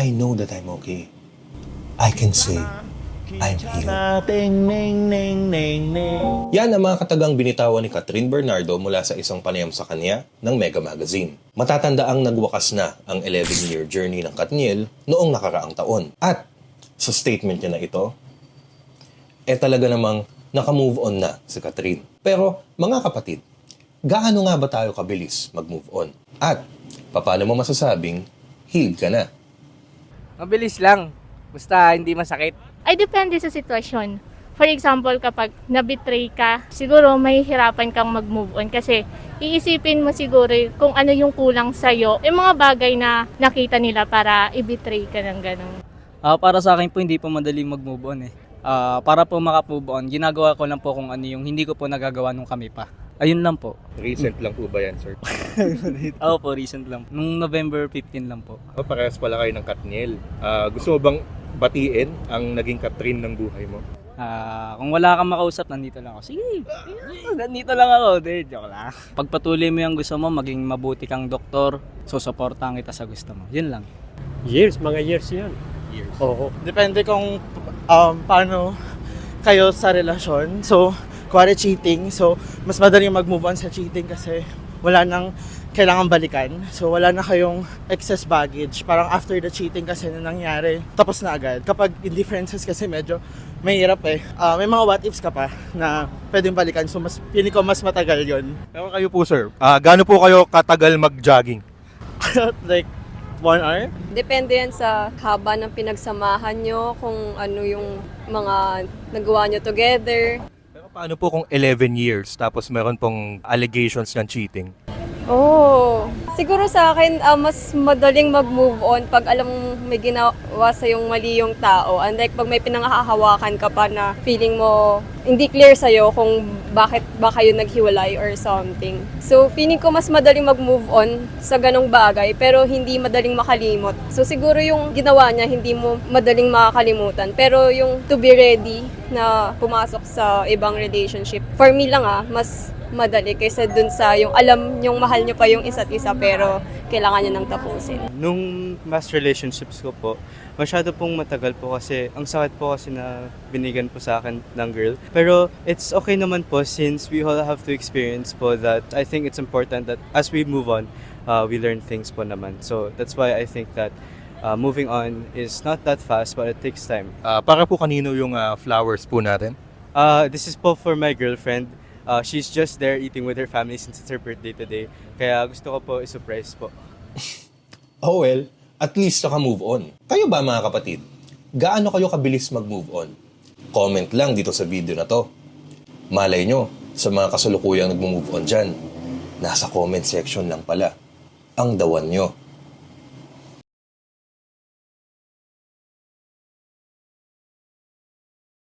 I know that I'm okay. I can say, I'm healed. Yan ang mga katagang binitawan ni Catherine Bernardo mula sa isang panayam sa kanya ng Mega Magazine. Matatanda ang nagwakas na ang 11-year journey ng Katniel noong nakaraang taon. At sa statement niya na ito, eh talaga namang naka-move on na si Catherine. Pero mga kapatid, gaano nga ba tayo kabilis mag-move on? At paano mo masasabing healed ka na? Mabilis lang. Basta hindi masakit. Ay, depende sa sitwasyon. For example, kapag nabitray ka, siguro may hirapan kang mag-move on kasi iisipin mo siguro kung ano yung kulang sa'yo, yung mga bagay na nakita nila para i-betray ka ng ganun. Ah, para sa akin po hindi po madali mag-move on eh. Ah, para po maka-move on, ginagawa ko lang po kung ano yung hindi ko po nagagawa nung kami pa. Ayun lang po. Recent lang po ba yan, sir? Oo po, recent lang. Nung November 15 lang po. O, parehas pala kayo ng Katniel. Ah, gusto mo bang batiin ang naging Katrin ng buhay mo? Ah, kung wala kang makausap, nandito lang ako. Sige, nandito lang ako. Di, joke lang. Pagpatuloy mo yung gusto mo, maging mabuti kang doktor, susuportahan kita sa gusto mo. Yun lang. Years, mga years yan. Years. Oo. Depende kung um, paano kayo sa relasyon. So, kuwari cheating. So, mas madaling mag-move on sa cheating kasi wala nang kailangan balikan. So, wala na kayong excess baggage. Parang after the cheating kasi na nangyari, tapos na agad. Kapag indifferences kasi medyo mahirap eh. Ah, may mga what ifs ka pa na pwedeng balikan. So, mas, feeling ko mas matagal yon Pero kayo po, sir, ah, gaano po kayo katagal mag-jogging? like, one hour? Depende yan sa haba ng pinagsamahan nyo, kung ano yung mga nagawa nyo together. Paano po kung 11 years tapos meron pong allegations ng cheating? Oh, siguro sa akin, ah, mas madaling mag-move on pag alam mong may ginawa sa yung mali yung tao. Unlike pag may pinangahawakan ka pa na feeling mo hindi clear sa'yo kung bakit ba kayo naghiwalay or something. So, feeling ko mas madaling mag-move on sa ganong bagay pero hindi madaling makalimot. So, siguro yung ginawa niya hindi mo madaling makakalimutan. Pero yung to be ready na pumasok sa ibang relationship, for me lang ah, mas madali kaysa dun sa yung alam yung mahal nyo pa yung isa't isa pero kailangan nyo nang tapusin. Nung past relationships ko po, masyado pong matagal po kasi ang sakit po kasi na binigyan po sa akin ng girl. Pero it's okay naman po since we all have to experience po that I think it's important that as we move on, uh, we learn things po naman. So that's why I think that uh, moving on is not that fast but it takes time. Ah, para po kanino yung ah, flowers po natin? Uh, this is po for my girlfriend. Uh, she's just there eating with her family since it's her birthday today. Kaya gusto ko po i-surprise po. Oh well, at least naka-move on. Kayo ba mga kapatid? Gaano kayo kabilis mag-move on? Comment lang dito sa video na to. Malay nyo, sa mga kasalukuyang nag-move on dyan, nasa comment section lang pala. Ang dawan nyo.